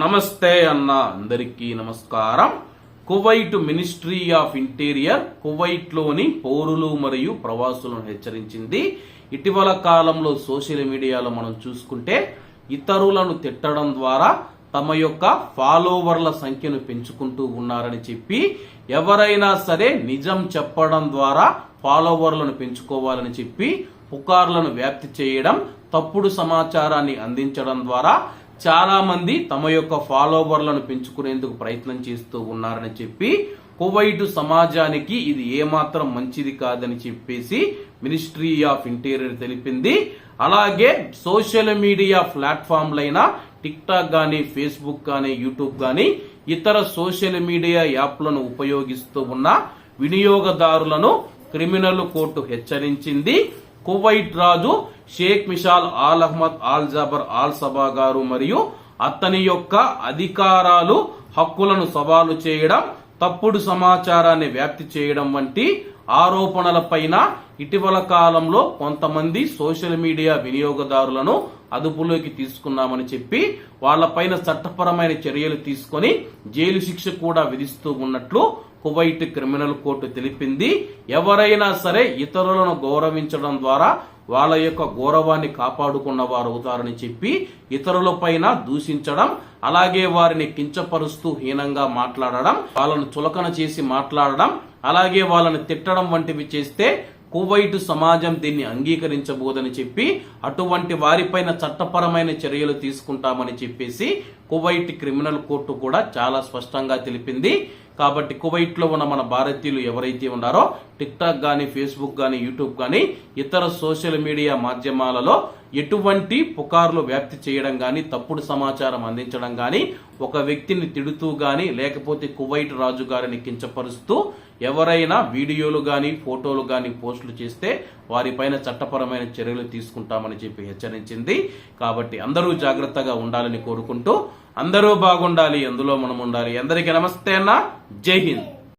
నమస్తే అన్న అందరికీ నమస్కారం. కువైట్ మినిస్ట్రీ ఆఫ్ ఇంటీరియర్ కువైట్లోని పౌరులు మరియు ప్రవాసులను హెచ్చరించింది. ఇటీవల కాలంలో సోషల్ మీడియాలో మనం చూసుకుంటే ఇతరులను తిట్టడం ద్వారా తమ యొక్క ఫాలోవర్ల సంఖ్యను పెంచుకుంటూ ఉన్నారని చెప్పి ఎవరైనా సరే నిజం చెప్పడం ద్వారా ఫాలోవర్లను పెంచుకోవాలని చెప్పి పుకార్లను వ్యాప్తి చేయడం తప్పుడు సమాచారాన్ని అందించడం ద్వారా చాలా మంది తమ యొక్క ఫాలోవర్లను పెంచుకునేందుకు ప్రయత్నం చేస్తూ ఉన్నారని చెప్పి కువైట్ సమాజానికి ఇది ఏమాత్రం మంచిది కాదని చెప్పేసి మినిస్ట్రీ ఆఫ్ ఇంటీరియర్ తెలిపింది. అలాగే సోషల్ మీడియా ప్లాట్ఫామ్లైన టిక్ టాక్ గానీ ఫేస్బుక్ గానీ యూట్యూబ్ గానీ ఇతర సోషల్ మీడియా యాప్లను ఉపయోగిస్తూ ఉన్న వినియోగదారులను క్రిమినల్ కోర్టు హెచ్చరించింది. కువైట్ రాజు Sheikh Mishal Al Ahmad Al Jaber Al Sabah గారు మరియు అతని యొక్క అధికారాలు హక్కులను సవాలు చేయడం తప్పుడు సమాచారాన్ని వ్యాప్తి చేయడం వంటి ఆరోపణలపైన ఇటీవల కాలంలో కొంతమంది సోషల్ మీడియా వినియోగదారులను అదుపులోకి తీసుకున్నామని చెప్పి వాళ్ళపైన చట్టపరమైన చర్యలు తీసుకొని జైలు శిక్ష కూడా విధిస్తూ ఉన్నట్లు కువైట్ క్రిమినల్ కోర్టు తెలిపింది. ఎవరైనా సరే ఇతరులను గౌరవించడం ద్వారా వాళ్ళ యొక్క గౌరవాన్ని కాపాడుకున్న వారు అవుతారని చెప్పి ఇతరులపైన దూషించడం అలాగే వారిని కించపరుస్తూ హీనంగా మాట్లాడడం వాళ్ళను చులకన చేసి మాట్లాడడం అలాగే వాళ్ళని తిట్టడం వంటివి చేస్తే కువైట్ సమాజం దీన్ని అంగీకరించబోదని చెప్పి అటువంటి వారిపైన చట్టపరమైన చర్యలు తీసుకుంటామని చెప్పేసి కువైట్ క్రిమినల్ కోర్టు కూడా చాలా స్పష్టంగా తెలిపింది. కాబట్టి కువైట్లో ఉన్న మన భారతీయులు ఎవరైతే ఉన్నారో టిక్టాక్ కానీ ఫేస్బుక్ కానీ యూట్యూబ్ కానీ ఇతర సోషల్ మీడియా మాధ్యమాలలో ఎటువంటి పుకార్లు వ్యాప్తి చేయడం కానీ తప్పుడు సమాచారం అందించడం కానీ ఒక వ్యక్తిని తిడుతూ కానీ లేకపోతే కువైట్ రాజు గారిని కించపరుస్తూ ఎవరైనా వీడియోలు కానీ ఫోటోలు కానీ పోస్టులు చేస్తే వారిపైన చట్టపరమైన చర్యలు తీసుకుంటామని చెప్పి హెచ్చరించింది. కాబట్టి అందరూ జాగ్రత్తగా ఉండాలని కోరుకుంటూ అందరూ బాగుండాలి అందులో మనం ఉండాలి. అందరికీ నమస్తే అన్న. জয় হিন্দ